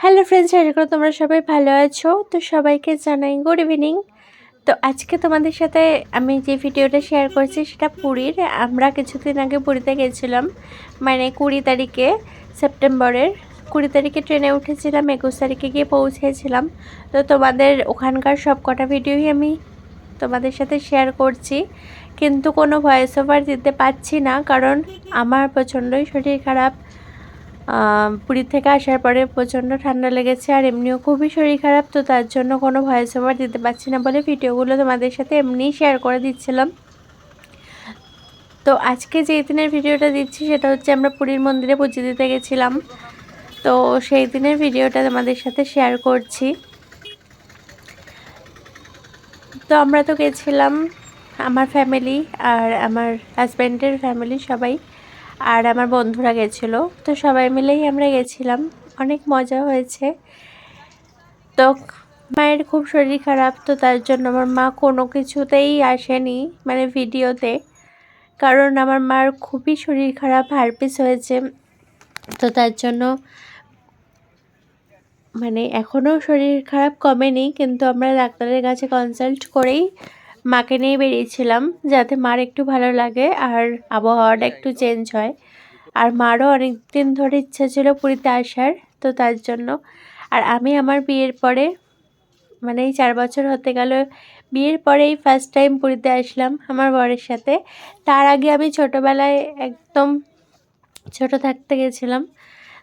Hello friends আশা করি তোমরা সবাই ভালো আছো। তো সবাইকে জানাই গুড ইভিনিং তো আজকে তোমাদের সাথে আমি যে ভিডিওটা শেয়ার করছি সেটা পুরীর। আমরা কিছুদিন আগে পুরীতে গেছিলাম মানে কুড়ি তারিখে সেপ্টেম্বরের। কুড়ি তারিখে ট্রেনে উঠেছিলাম, একুশ তারিখে গিয়ে পৌঁছেছিলাম। তো তোমাদের ওখানকার সব কটা ভিডিওই আমি তোমাদের সাথে শেয়ার করছি। কিন্তু কোনো ভয়েস ওভার দিতে পারছি না, কারণ আমার প্রচণ্ডই শরীর খারাপ। পুরী থেকে আসার পরে প্রচণ্ড ঠান্ডা লেগেছে আর এমনিও খুবই শরীর খারাপ, তো তার জন্য কোনো ভয়েস ওভার দিতে পারছি না বলে ভিডিওগুলো তোমাদের সাথে এমনিই শেয়ার করে দিচ্ছিলাম। তো আজকে যে দিনের ভিডিওটা দিচ্ছি সেটা হচ্ছে আমরা পুরীর মন্দিরে পুজো দিতে গেছিলাম। তো সেই দিনের ভিডিওটা তোমাদের সাথে শেয়ার করছি। তো আমরা তো গেছিলাম আমার ফ্যামিলি আর আমার হাজব্যান্ডের ফ্যামিলি সবাই। আর আমার বন্ধুরা গেছিল। তো সবাই মিলেই আমরা গেছিলাম। অনেক মজা হয়েছে। তো মায়ের খুব শরীর খারাপ, তো তার জন্য আমার মা কোনো কিছুতেই আসেনি মানে ভিডিওতে। কারণ আমার মার খুবই শরীর খারাপ, হারপিস হয়েছে। তো তার জন্য মানে এখনও শরীর খারাপ কমেনি, কিন্তু আমরা ডাক্তারের কাছে কনসাল্ট করেই মাকে নিয়ে বেরিয়েছিলাম যাতে মার একটু ভালো লাগে আর আবহাওয়াটা একটু চেঞ্জ হয়। আর মারও অনেক দিন ধরে ইচ্ছা ছিল পুরীতে আসার তো তার জন্য। আর আমি আমার বিয়ের পরে মানে এই চার বছর হতে গেল বিয়ের পরেই ফার্স্ট টাইম পুরীতে আসলাম আমার বরের সাথে। তার আগে আমি ছোটোবেলায় একদম ছোট থাকতে গেছিলাম।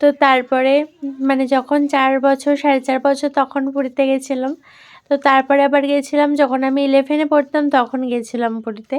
তো তারপরে মানে যখন চার বছর সাড়ে চার বছর তখন পুরীতে গেছিলাম। তো তারপরে আবার গেছিলাম, যখন আমি ইলেভেনে পড়তাম তখন গেছিলাম পুরীতে।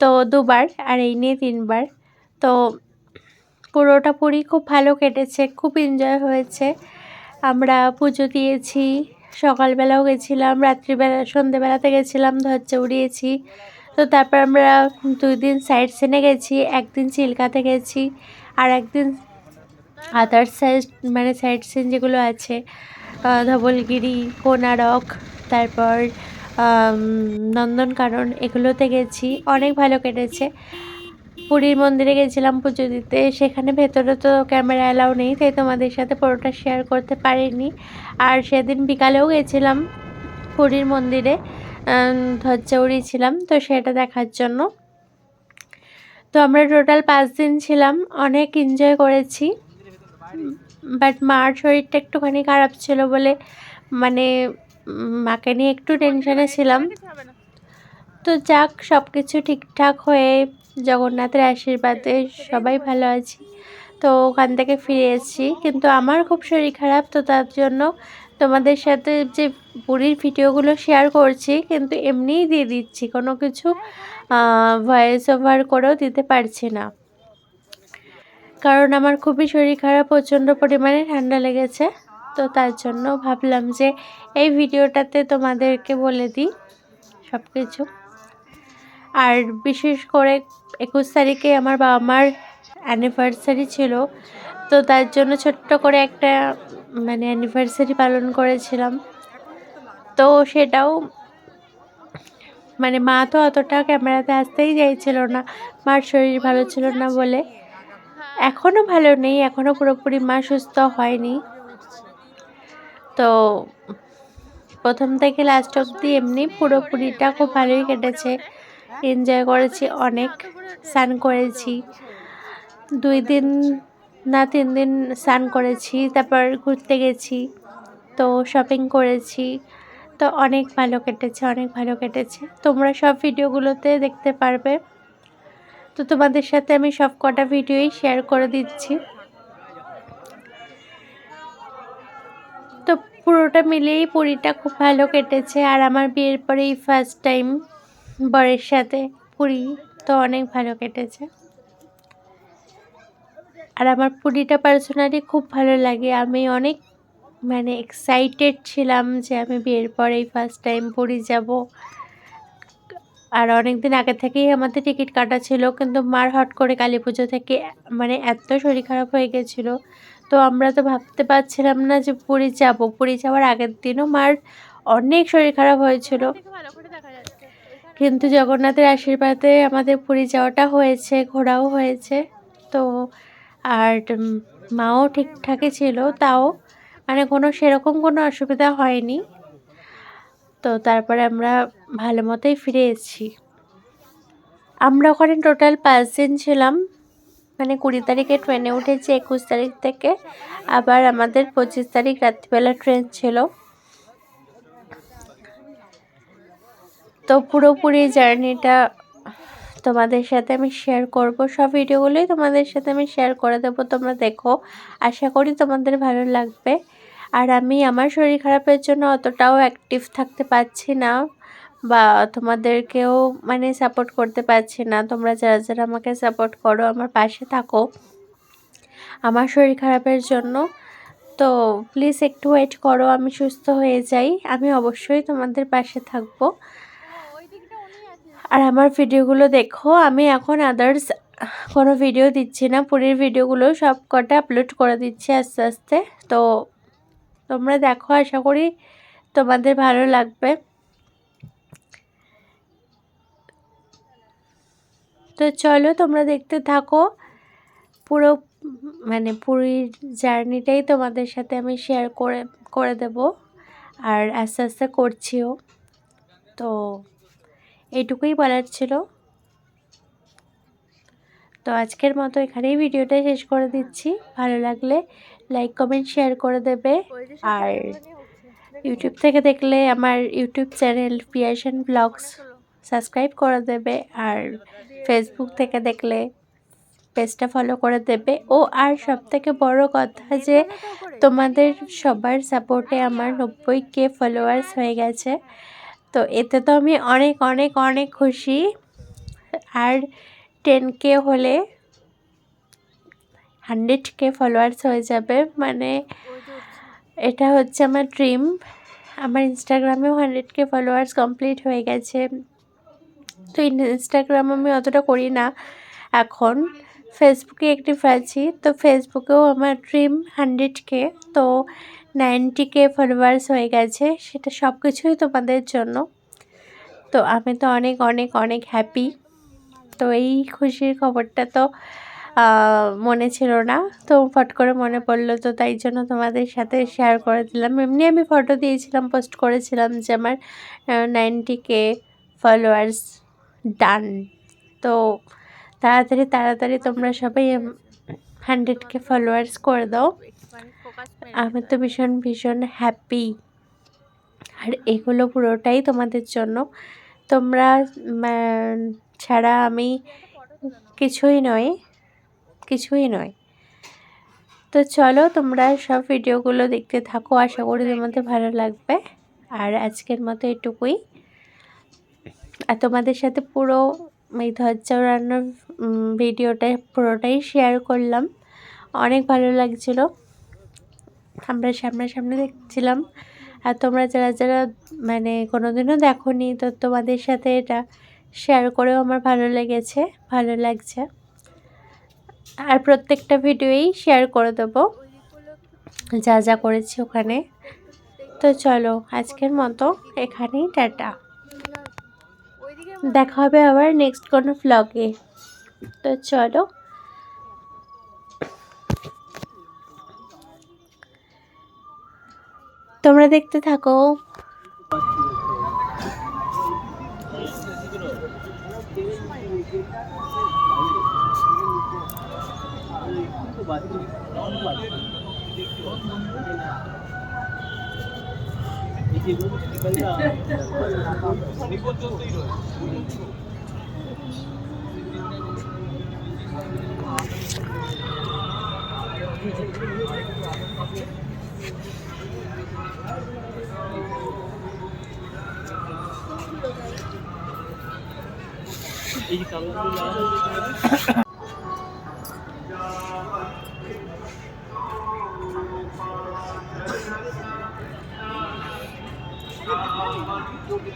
তো দুবার, আর এই নিয়ে তিনবার। তো পুরোটা পুরী খুব ভালো কেটেছে, খুব এনজয় হয়েছে। আমরা পুজো দিয়েছি, সকালবেলাও গেছিলাম, রাত্রিবেলা, সন্ধেবেলাতে গেছিলাম ধজ্জা উড়িয়েছি। তো তারপর আমরা দুই দিন সাইড সিনে গেছি, একদিন চিল্কাতে গেছি, আর একদিন আদার্স সাইড মানে সাইড সিন যেগুলো আছে ধবলগিরি কোনারক তারপর নন্দনকানন এগুলোতে গেছি। অনেক ভালো কেটেছে। পুরীর মন্দিরে গেছিলাম পুজো দিতে। সেখানে ভেতরে তো ক্যামেরা অ্যালাউ নেই তাই তোমাদের সাথে পুরোটা শেয়ার করতে পারিনি। আর সেদিন বিকালেও গেছিলাম পুরীর মন্দিরে। আম, ধ্বজা উড়িয়েছিলাম তো সেটা দেখার জন্য। তো আমরা টোটাল পাঁচ দিন ছিলাম। অনেক এনজয় করেছি। বাট মার শরীরটা একটুখানি খারাপ ছিল বলে মানে মাকে নিয়ে একটু টেনশনে ছিলাম। তো যাক সব কিছু ঠিকঠাক হয়ে জগন্নাথের আশীর্বাদে সবাই ভালো আছি। তো ওখান থেকে ফিরে এসেছি। কিন্তু আমার খুব শরীর খারাপ তো তার জন্য তোমাদের সাথে যে পুরীর ভিডিওগুলো শেয়ার করছি কিন্তু এমনিই দিয়ে দিচ্ছি। কোনো কিছু ভয়েস ওভার করেও দিতে পারছি না। কারণ আমার খুবই শরীর খারাপ, প্রচণ্ড পরিমাণে ঠান্ডা লেগেছে। তো তার জন্য ভাবলাম যে এই ভিডিওটাতে তোমাদেরকে বলে দিই সব কিছু আর বিশেষ করে একুশ তারিখে আমার বাবা মার অ্যানিভার্সারি ছিল, তো তার জন্য ছোট্ট করে একটা মানে অ্যানিভার্সারি পালন করেছিলাম। তো সেটাও মানে মা তো অতটা ক্যামেরাতে আসতেই চাইছিল না, মার শরীর ভালো ছিল না বলে। এখনও ভালো নেই এখনও পুরোপুরি মা সুস্থ হয়নি। তো প্রথম থেকে লাস্ট অবধি এমনি পুরোপুরিটা খুব ভালোই কেটেছে। এনজয় করেছি অনেক, স্নান করেছি। দুই দিন না তিন দিন স্নান করেছি, তারপর ঘুরতে গেছি, তো শপিং করেছি। তো অনেক ভালো কেটেছে, অনেক ভালো কেটেছে। তোমরা সব ভিডিওগুলোতে দেখতে পারবে। তো তোমাদের সাথে আমি সব কটা ভিডিওই শেয়ার করে দিচ্ছি। তো পুরোটা মিলেই পুরীটা খুব ভালো কেটেছে। আর আমার বিয়ের পরেই ফার্স্ট টাইম বরের সাথে পুরী তো অনেক ভালো কেটেছে। আর আমার পুরীটা পার্সোনালি খুব ভালো লাগে। আমি অনেক মানে এক্সাইটেড ছিলাম যে আমি বিয়ের পরেই ফার্স্ট টাইম পুরী যাব। আর অনেক দিন আগে থেকেই আমাদের টিকিট কাটা ছিল, কিন্তু মার হট করে কালী পুজো থেকে মানে এত শরীর খারাপ হয়ে গেছিল। তো আমরা তো ভাবতে পারছিলাম না যে পুরী যাব। পুরী যাওয়ার আগের দিনও মার অনেক শরীর খারাপ হয়েছিল। কিন্তু জগন্নাথের আশীর্বাদে আমাদের পুরী যাওয়াটা হয়েছে, ঘোরাও হয়েছে। তো আর মাও ঠিকঠাকই ছিল, তাও মানে কোনো সেরকম কোনো অসুবিধা হয়নি। তো তারপরে আমরা ভালো মতোই ফিরে এসেছি। আমরা ওখানে টোটাল পাঁচ দিন ছিলাম। মানে কুড়ি তারিখে ট্রেনে উঠেছি, একুশ তারিখ থেকে। আবার আমাদের পঁচিশ তারিখ রাত্রিবেলা ট্রেন ছিল। তো পুরোপুরি জার্নিটা তোমাদের সাথে আমি শেয়ার করব। সব ভিডিওগুলোই তোমাদের সাথে আমি শেয়ার করে দেবো, তোমরা দেখো। আশা করি তোমাদের ভালো লাগবে। আর আমি আমার শরীর খারাপের জন্য অতটাও অ্যাক্টিভ থাকতে পারছি না। বা তোমাদেরকেও মানে সাপোর্ট করতে পারছি না। তোমরা যারা যারা আমাকে সাপোর্ট করো, আমার পাশে থাকো। আমার শরীর খারাপের জন্য। তো প্লিজ একটু ওয়েট করো, আমি সুস্থ হয়ে যাই। আমি অবশ্যই তোমাদের পাশে থাকব। আর আমার ভিডিওগুলো দেখো, আমি এখন আদার্স কোনো ভিডিও দিচ্ছি না। পুরীর ভিডিওগুলো সব কটা আপলোড করে দিচ্ছি আস্তে আস্তে। তো তোমরা দেখো, আশা করি তোমাদের ভালো লাগবে। তো চলো তোমরা দেখতে থাকো। পুরো মানে পুরীর জার্নিটাই তোমাদের সাথে আমি শেয়ার করে করে দেব। আর আস্তে আস্তে করছিও। তো এইটুকুই বলার ছিল। তো আজকের মতো এখানেই ভিডিওটা শেষ করে দিচ্ছি। ভালো লাগলে লাইক কমেন্ট শেয়ার করে দেবে। আর ইউটিউব থেকে দেখলে আমার YouTube channel Piyason vlogs subscribe করে দেবে। আর ফেসবুক থেকে দেখলে পেজটা ফলো করে দেবে। ও, আর সব থেকে বড় কথা যে তোমাদের সবার সাপোর্টে আমার নব্বই কে ফলোয়ার্স হয়ে গেছে। তো এতে তো আমি অনেক অনেক অনেক খুশি। আর টেন কে হলে হান্ড্রেড কে ফলোয়ার্স হয়ে যাবে। মানে এটা হচ্ছে আমার ড্রিম আমার ইনস্টাগ্রামেও হান্ড্রেড কে ফলোয়ার্স কমপ্লিট হয়ে গেছে। তো ইনস্টাগ্রাম আমি অতটা করি না। এখন ফেসবুকে একটি আছি, তো ফেসবুকেও আমার ড্রিম হান্ড্রেড কে তো নাইনটি কে ফলোয়ার্স হয়ে গেছে, সেটা সব কিছুই তোমাদের জন্য। তো আমি তো অনেক অনেক অনেক হ্যাপি তো এই খুশির খবরটা তো মনে ছিল না। তো ফট করে মনে পড়ল, তো তাই জন্য তোমাদের সাথে শেয়ার করে দিলাম। এমনি আমি ফটো দিয়েছিলাম পোস্ট করেছিলাম যে আমার নাইনটি কে ফলোয়ার্স ডান তো তাড়াতাড়ি তাড়াতাড়ি তোমরা সবাই হান্ড্রেডকে ফলোয়ার্স করে দাও। আমি তো ভীষণ ভীষণ হ্যাপি আর এগুলো পুরোটাই তোমাদের জন্য। তোমরা ছাড়া আমি কিছুই নয় কিছুই নয়। তো চলো তোমরা সব ভিডিওগুলো দেখতে থাকো। আশা করি তোমাদের ভালো লাগবে। আর আজকের মতো এটুকুই। আর তোমাদের সাথে পুরো এই ধৈর্য রান্নার ভিডিওটা পুরোটাই শেয়ার করলাম। অনেক ভালো লাগছিল। আমরা সামনাসামনি দেখছিলাম। আর তোমরা যারা যারা মানে কোনোদিনও দেখো নি তো তোমাদের সাথে এটা শেয়ার করেও আমার ভালো লেগেছে, ভালো লাগছে। আর প্রত্যেকটা ভিডিওই শেয়ার করে দেবো, যা যা করেছি ওখানে। তো চলো, আজকের মতো এখানেই, টাটা। দেখা হবে আবার নেক্সট কোনো ভ্লগে তো চলো। তোমরা দেখতে থাকো। কাগজগুলো হ্যাঁ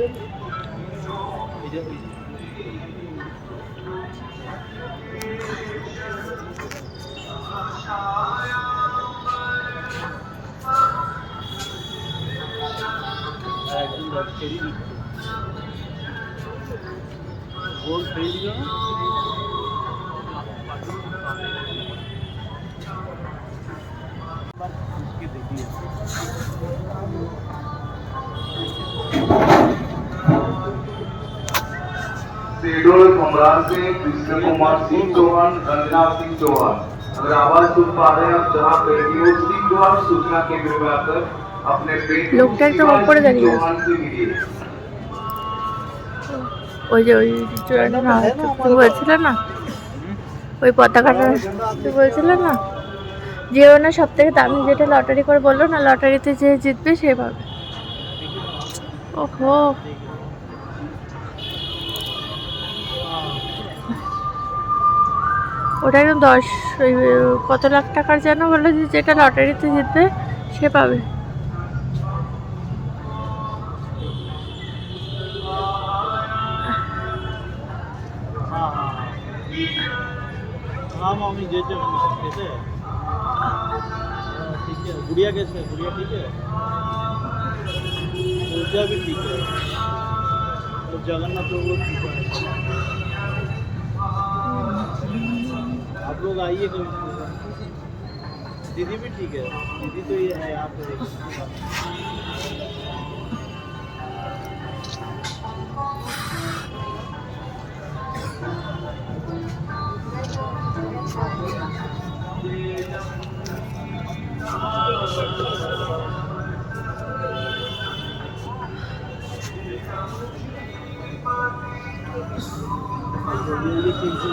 Erkin Bakçeli gitti. Gol sayılıyor mu? शेडोल सम्राट सिंह कृष्ण कुमार सिंह चौहान रंजना सिंह चौहान अगर आवाज सुन पा रहे हैं आप जहाँ पे न्यूज सिंह चौहान सूचना केंद्र में आकर अपने पेट লোকটা একদম উপরে দাঁড়িয়ে আছে। चौहान से मिलिए ওই যে ওই চূড়াটা না তুমি বলছিলে না ওই পতাকাটা তুমি বলছিলে না যে ওনার সব থেকে দামি যেটা লটারি করে বললো না লটারিতে যে জিতবে সে পাবে ওহো ওটা একদম দশ ওই কত লাখ টাকার যেন বললো যে যেটা লটারিতে জিতবে সে পাবে हाँ हाँ हाँ हाँ मामी जैसे कैसे हाँ, ठीक है गुड़िया कैसे है गुड़िया ठीक है पूजा भी ठीक है और जगन्नाथ प्रभु ठीक है आइए दीदी भी ठीक है। दीदी तो ये है आप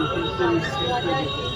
सौ तीन सौ